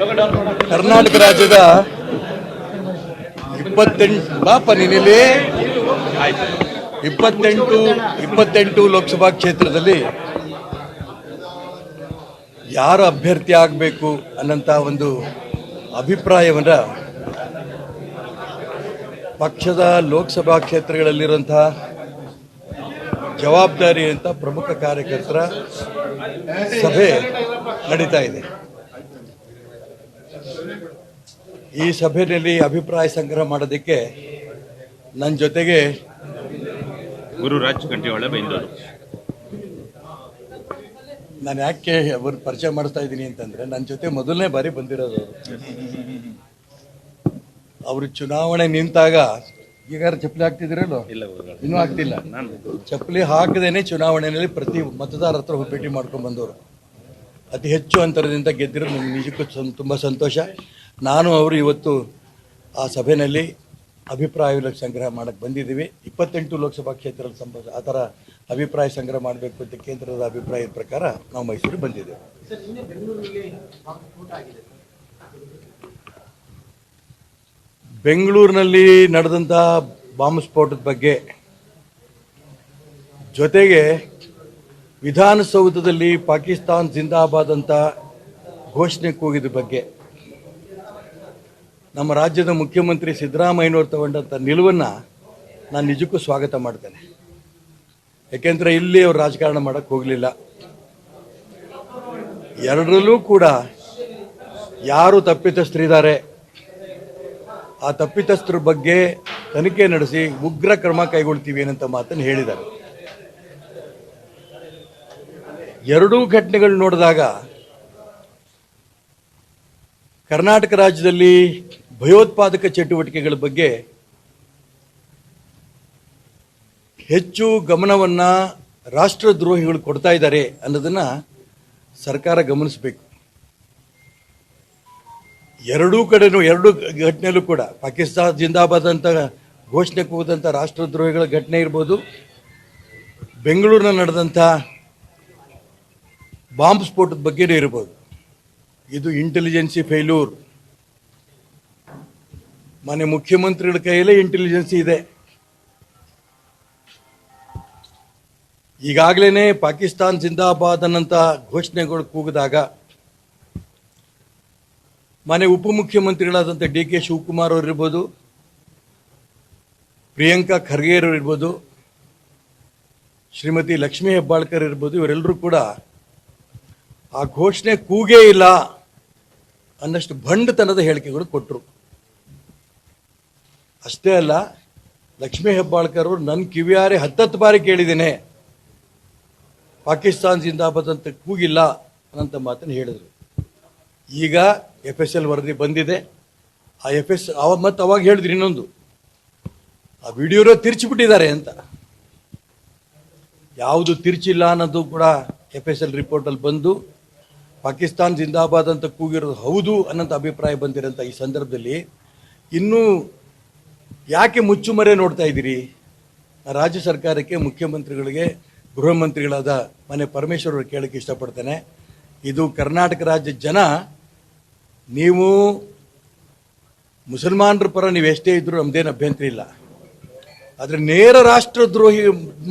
ಕರ್ನಾಟಕ ರಾಜ್ಯದ ಇಪ್ಪತ್ತೆಂಟು, ಬಾಪ ನೀನಿಲ್ಲಿ ಇಪ್ಪತ್ತೆಂಟು ಇಪ್ಪತ್ತೆಂಟು ಲೋಕಸಭಾ ಕ್ಷೇತ್ರದಲ್ಲಿ ಯಾರು ಅಭ್ಯರ್ಥಿ ಆಗಬೇಕು ಅನ್ನಂತ ಒಂದು ಅಭಿಪ್ರಾಯವನ್ನು ಪಕ್ಷದ ಲೋಕಸಭಾ ಕ್ಷೇತ್ರಗಳಲ್ಲಿರುವಂತಹ ಜವಾಬ್ದಾರಿ ಅಂತ ಪ್ರಮುಖ ಕಾರ್ಯಕರ್ತರ ಸಭೆ ನಡೀತಾ ಇದೆ. ಈ ಸಭೆಯಲ್ಲಿ ಅಭಿಪ್ರಾಯ ಸಂಗ್ರಹ ಮಾಡೋದಕ್ಕೆ ನನ್ನ ಜೊತೆಗೆ ಗುರುರಾಜ್ ಕಂಟಿವಾಳ ಬೈಂದೂರು ನಾನು ಯಾಕೆ ಅವ್ರ ಪರಿಚಯ ಮಾಡಿಸ್ತಾ ಇದ್ದೀನಿ ಅಂತಂದ್ರೆ ನನ್ನ ಜೊತೆ ಮೊದಲನೇ ಬಾರಿ ಬಂದಿರೋದು ಅವರು. ಚುನಾವಣೆ ನಿಂತಾಗ ಈಗ ಚಪ್ಪಲಿ ಹಾಕ್ತಿದ್ರಲ್ಲ ಇನ್ನೂ ಆಗ್ತಿಲ್ಲ ನಾನು ಚಪ್ಪಲಿ ಹಾಕದೇನೆ ಚುನಾವಣೆಯಲ್ಲಿ ಪ್ರತಿ ಮತದಾರ ಹತ್ರ ಭೇಟಿ ಮಾಡ್ಕೊಂಡು ಬಂದವರು. ಅತಿ ಹೆಚ್ಚು ಅಂತರದಿಂದ ಗೆದ್ದಿರೋ ನನಗೆ ನಿಜಕ್ಕೂ ಸಂ- ತುಂಬ ಸಂತೋಷ. ನಾನು ಅವರು ಇವತ್ತು ಆ ಸಭೆಯಲ್ಲಿ ಅಭಿಪ್ರಾಯ ಸಂಗ್ರಹ ಮಾಡೋಕ್ಕೆ ಬಂದಿದ್ದೀವಿ. ಇಪ್ಪತ್ತೆಂಟು ಲೋಕಸಭಾ ಕ್ಷೇತ್ರದಲ್ಲಿ ಸಂಬಂಧ ಆ ಥರ ಅಭಿಪ್ರಾಯ ಸಂಗ್ರಹ ಮಾಡಬೇಕು ಅಂತ ಕೇಂದ್ರದ ಅಭಿಪ್ರಾಯದ ಪ್ರಕಾರ ನಾವು ಮೈಸೂರಿಗೆ ಬಂದಿದ್ದೇವೆ. ಬೆಂಗಳೂರಿನಲ್ಲಿ ನಡೆದಂಥ ಬಾಂಬ್ ಸ್ಫೋಟದ ಬಗ್ಗೆ ಜೊತೆಗೆ ವಿಧಾನಸೌಧದಲ್ಲಿ ಪಾಕಿಸ್ತಾನ್ ಜಿಂದಾಬಾದ್ ಅಂತ ಘೋಷಣೆ ಕೂಗಿದ ಬಗ್ಗೆ ನಮ್ಮ ರಾಜ್ಯದ ಮುಖ್ಯಮಂತ್ರಿ ಸಿದ್ದರಾಮಯ್ಯನವರು ತಗೊಂಡಂಥ ನಿಲುವನ್ನು ನಾನು ನಿಜಕ್ಕೂ ಸ್ವಾಗತ ಮಾಡ್ತೇನೆ. ಯಾಕೆಂದರೆ ಇಲ್ಲಿ ಅವರು ರಾಜಕಾರಣ ಮಾಡೋಕ್ಕೆ ಹೋಗಲಿಲ್ಲ. ಎರಡರಲ್ಲೂ ಕೂಡ ಯಾರು ತಪ್ಪಿತಸ್ಥರಿದ್ದಾರೆ, ಆ ತಪ್ಪಿತಸ್ಥರ ಬಗ್ಗೆ ತನಿಖೆ ನಡೆಸಿ ಉಗ್ರ ಕ್ರಮ ಕೈಗೊಳ್ತೀವಿ ಏನಂತ ಮಾತನ್ನು ಹೇಳಿದ್ದಾರೆ. ಎರಡೂ ಘಟನೆಗಳು ನೋಡಿದಾಗ ಕರ್ನಾಟಕ ರಾಜ್ಯದಲ್ಲಿ ಭಯೋತ್ಪಾದಕ ಚಟುವಟಿಕೆಗಳ ಬಗ್ಗೆ ಹೆಚ್ಚು ಗಮನವನ್ನ ರಾಷ್ಟ್ರದ್ರೋಹಿಗಳು ಕೊಡ್ತಾ ಇದ್ದಾರೆ ಅನ್ನೋದನ್ನ ಸರ್ಕಾರ ಗಮನಿಸಬೇಕು. ಎರಡೂ ಕಡೆನೂ, ಎರಡು ಘಟನೆಯಲ್ಲೂ ಕೂಡ, ಪಾಕಿಸ್ತಾನ ಜಿಂದಾಬಾದ್ ಅಂತ ಘೋಷಣೆ ಕೂದಂಥ ರಾಷ್ಟ್ರದ್ರೋಹಿಗಳ ಘಟನೆ ಇರ್ಬೋದು ಬೆಂಗಳೂರಿನ ನಡೆದಂಥ ಬಾಂಬ್ ಸ್ಫೋಟದ ಬಗ್ಗೆನೇ ಇರ್ಬೋದು. ಇದು ಇಂಟೆಲಿಜೆನ್ಸಿ ಫೇಲ್ಯೂರ್ ಮನೆ ಮುಖ್ಯಮಂತ್ರಿಗಳ ಕೈಯಲ್ಲೇ ಇಂಟೆಲಿಜೆನ್ಸಿ ಇದೆ. ಈಗಾಗಲೇ ಪಾಕಿಸ್ತಾನ್ ಜಿಂದಾಬಾದ್ ಅನ್ನಂತ ಘೋಷಣೆಗಳು ಕೂಗಿದಾಗ ಮನೆ ಉಪಮುಖ್ಯಮಂತ್ರಿಗಳಾದಂಥ ಡಿ ಕೆ ಶಿವಕುಮಾರ್ ಅವರಿರ್ಬೋದು ಪ್ರಿಯಾಂಕಾ ಖರ್ಗೆ ಇರ್ಬೋದು, ಶ್ರೀಮತಿ ಲಕ್ಷ್ಮೀ ಹೆಬ್ಬಾಳ್ಕರ್ ಇರ್ಬೋದು, ಇವರೆಲ್ಲರೂ ಕೂಡ ಆ ಘೋಷಣೆ ಕೂಗೇ ಇಲ್ಲ ಅನ್ನಷ್ಟು ಭಂಡತನದ ಹೇಳಿಕೆಗಳು ಕೊಟ್ಟರು ಅಷ್ಟೇ ಅಲ್ಲ, ಲಕ್ಷ್ಮೀ ಹೆಬ್ಬಾಳ್ಕರ್ ಅವರು ನನ್ನ ಕಿವಿಯಾರೆ ಹತ್ತತ್ತು ಬಾರಿ ಕೇಳಿದ್ದೇನೆ. ಪಾಕಿಸ್ತಾನ್ ಜಿಂದಾಬಾದ್ ಅಂತ ಕೂಗಿಲ್ಲ ಅನ್ನಂತ ಮಾತನ್ನು ಹೇಳಿದರು. ಈಗ ಎಫ್ ಎಸ್ ಎಲ್ ವರದಿ ಬಂದಿದೆ. ಆ ಎಫ್ ಎಸ್ ಅವ ಮತ್ತೆ ಅವಾಗ ಹೇಳಿದ್ರು ಇನ್ನೊಂದು. ಆ ವಿಡಿಯೋರೋ ತಿರ್ಚಿಬಿಟ್ಟಿದ್ದಾರೆ ಅಂತ. ಯಾವುದು ತಿರ್ಚಿಲ್ಲ ಅನ್ನೋದು ಕೂಡ ಎಫ್ ಎಸ್ ಎಲ್ ರಿಪೋರ್ಟಲ್ಲಿ ಬಂದು ಪಾಕಿಸ್ತಾನ್ ಜಿಂದಾಬಾದ್ ಅಂತ ಕೂಗಿರೋದು ಹೌದು ಅನ್ನೋಂಥ ಅಭಿಪ್ರಾಯ ಬಂದಿರೋಂಥ ಈ ಸಂದರ್ಭದಲ್ಲಿ ಇನ್ನೂ ಯಾಕೆ ಮುಚ್ಚುಮರೆ ನೋಡ್ತಾ ಇದ್ದೀರಿ? ರಾಜ್ಯ ಸರ್ಕಾರಕ್ಕೆ, ಮುಖ್ಯಮಂತ್ರಿಗಳಿಗೆ, ಗೃಹ ಮಂತ್ರಿಗಳಾದ ಮನೆ ಪರಮೇಶ್ವರ್ ಅವರು ಕೇಳಕ್ಕೆ ಇಷ್ಟಪಡ್ತೇನೆ. ಇದು ಕರ್ನಾಟಕ ರಾಜ್ಯ ಜನ, ನೀವು ಮುಸಲ್ಮಾನರ ಪರ ನೀವು ಎಷ್ಟೇ ಇದ್ದರೂ ನಮ್ದೇನು ಅಭ್ಯಂತರ ಇಲ್ಲ. ಆದರೆ ನೇರ ರಾಷ್ಟ್ರದ್ರೋಹಿ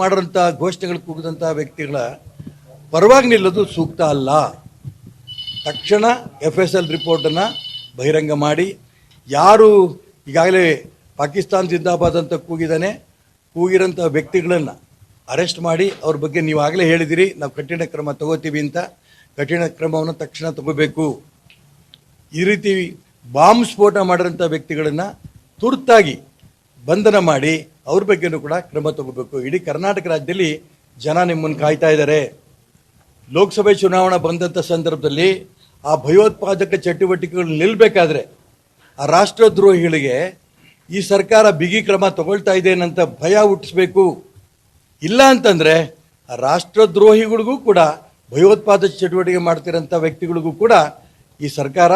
ಮಾಡೋಂಥ ಘೋಷಣೆಗಳು ಕೂಗಿದಂಥ ವ್ಯಕ್ತಿಗಳ ಪರವಾಗಿ ನಿಲ್ಲೋದು ಸೂಕ್ತ ಅಲ್ಲ. ತಕ್ಷಣ ಎಫ್ ಎಸ್ ಎಲ್ ರಿಪೋರ್ಟನ್ನು ಬಹಿರಂಗ ಮಾಡಿ, ಯಾರು ಈಗಾಗಲೇ ಪಾಕಿಸ್ತಾನ್ ಜಿಂದಾಬಾದ್ ಅಂತ ಕೂಗಿದಾನೆ, ಕೂಗಿರೋಂಥ ವ್ಯಕ್ತಿಗಳನ್ನು ಅರೆಸ್ಟ್ ಮಾಡಿ, ಅವ್ರ ಬಗ್ಗೆ ನೀವು ಆಗಲೇ ಹೇಳಿದಿರಿ, ನಾವು ಕಠಿಣ ಕ್ರಮ ತಗೋತೀವಿ ಅಂತ. ಕಠಿಣ ಕ್ರಮವನ್ನು ತಕ್ಷಣ ತಗೋಬೇಕು. ಈ ರೀತಿ ಬಾಂಬ್ ಸ್ಫೋಟ ಮಾಡಿರೋಂಥ ವ್ಯಕ್ತಿಗಳನ್ನು ತುರ್ತಾಗಿ ಬಂಧನ ಮಾಡಿ, ಅವ್ರ ಬಗ್ಗೆನೂ ಕೂಡ ಕ್ರಮ ತಗೋಬೇಕು. ಇಡೀ ಕರ್ನಾಟಕ ರಾಜ್ಯದಲ್ಲಿ ಜನ ನಿಮ್ಮನ್ನು ಕಾಯ್ತಾ ಇದ್ದಾರೆ. ಲೋಕಸಭೆ ಚುನಾವಣೆ ಬಂದಂಥ ಸಂದರ್ಭದಲ್ಲಿ ಆ ಭಯೋತ್ಪಾದಕ ಚಟುವಟಿಕೆಗಳು ನಿಲ್ಲಬೇಕಾದ್ರೆ ಆ ರಾಷ್ಟ್ರದ್ರೋಹಿಗಳಿಗೆ ಈ ಸರ್ಕಾರ ಬಿಗಿ ಕ್ರಮ ತಗೊಳ್ತಾ ಇದೆ ಅನ್ನಂತ ಭಯ ಹುಟ್ಟಿಸ್ಬೇಕು. ಇಲ್ಲ ಅಂತಂದರೆ ಆ ರಾಷ್ಟ್ರದ್ರೋಹಿಗಳಿಗೂ ಕೂಡ, ಭಯೋತ್ಪಾದಕ ಚಟುವಟಿಕೆ ಮಾಡ್ತಿರೋಂಥ ವ್ಯಕ್ತಿಗಳಿಗೂ ಕೂಡ ಈ ಸರ್ಕಾರ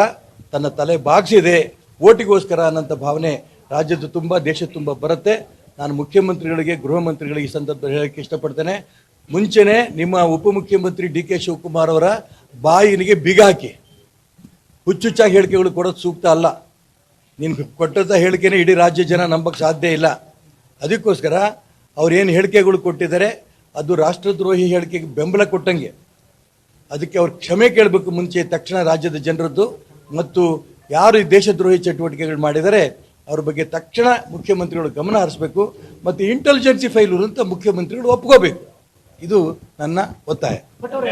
ತನ್ನ ತಲೆ ಬಾಗಿಸಿದೆ. ಓಟಿಗೋಸ್ಕರ ಅನ್ನೋಂಥ ಭಾವನೆ ರಾಜ್ಯದ ತುಂಬ ದೇಶದ ತುಂಬ ಬರುತ್ತೆ. ನಾನು ಮುಖ್ಯಮಂತ್ರಿಗಳಿಗೆ, ಗೃಹ ಮಂತ್ರಿಗಳಿಗೆ ಈ ಸಂದರ್ಭದಲ್ಲಿ ಹೇಳೋಕ್ಕೆ ಇಷ್ಟಪಡ್ತೇನೆ. ಮುಂಚೆನೆ ನಿಮ್ಮ ಉಪಮುಖ್ಯಮಂತ್ರಿ ಡಿ ಕೆ ಶಿವಕುಮಾರ್ ಅವರ ಬಾಯಿನಿಗೆ ಬಿಗಾಕಿ ಹುಚ್ಚುಚ್ಚಾಗಿ ಹೇಳಿಕೆಗಳು ಕೊಡೋದು ಸೂಕ್ತ ಅಲ್ಲ. ನೀನು ಕೊಟ್ಟಂಥ ಹೇಳಿಕೆನೇ ಇಡೀ ರಾಜ್ಯ ಜನ ನಂಬಕ್ಕೆ ಸಾಧ್ಯ ಇಲ್ಲ. ಅದಕ್ಕೋಸ್ಕರ ಅವ್ರು ಏನು ಹೇಳಿಕೆಗಳು ಕೊಟ್ಟಿದ್ದಾರೆ, ಅದು ರಾಷ್ಟ್ರದ್ರೋಹಿ ಹೇಳಿಕೆಗೆ ಬೆಂಬಲ ಕೊಟ್ಟಂಗೆ. ಅದಕ್ಕೆ ಅವ್ರು ಕ್ಷಮೆ ಕೇಳಬೇಕು ಮುಂಚೆ ತಕ್ಷಣ ರಾಜ್ಯದ ಜನರದ್ದು ಮತ್ತು ಯಾರು ಈ ದೇಶದ್ರೋಹಿ ಚಟುವಟಿಕೆಗಳು ಮಾಡಿದರೆ ಅವ್ರ ಬಗ್ಗೆ ತಕ್ಷಣ ಮುಖ್ಯಮಂತ್ರಿಗಳು ಗಮನ ಹರಿಸಬೇಕು ಮತ್ತು ಇಂಟೆಲಿಜೆನ್ಸಿ ಫೈಲ್ ಅಂತ ಮುಖ್ಯಮಂತ್ರಿಗಳು ಒಪ್ಕೋಬೇಕು. ಇದು ನನ್ನ ಒತ್ತಾಯ.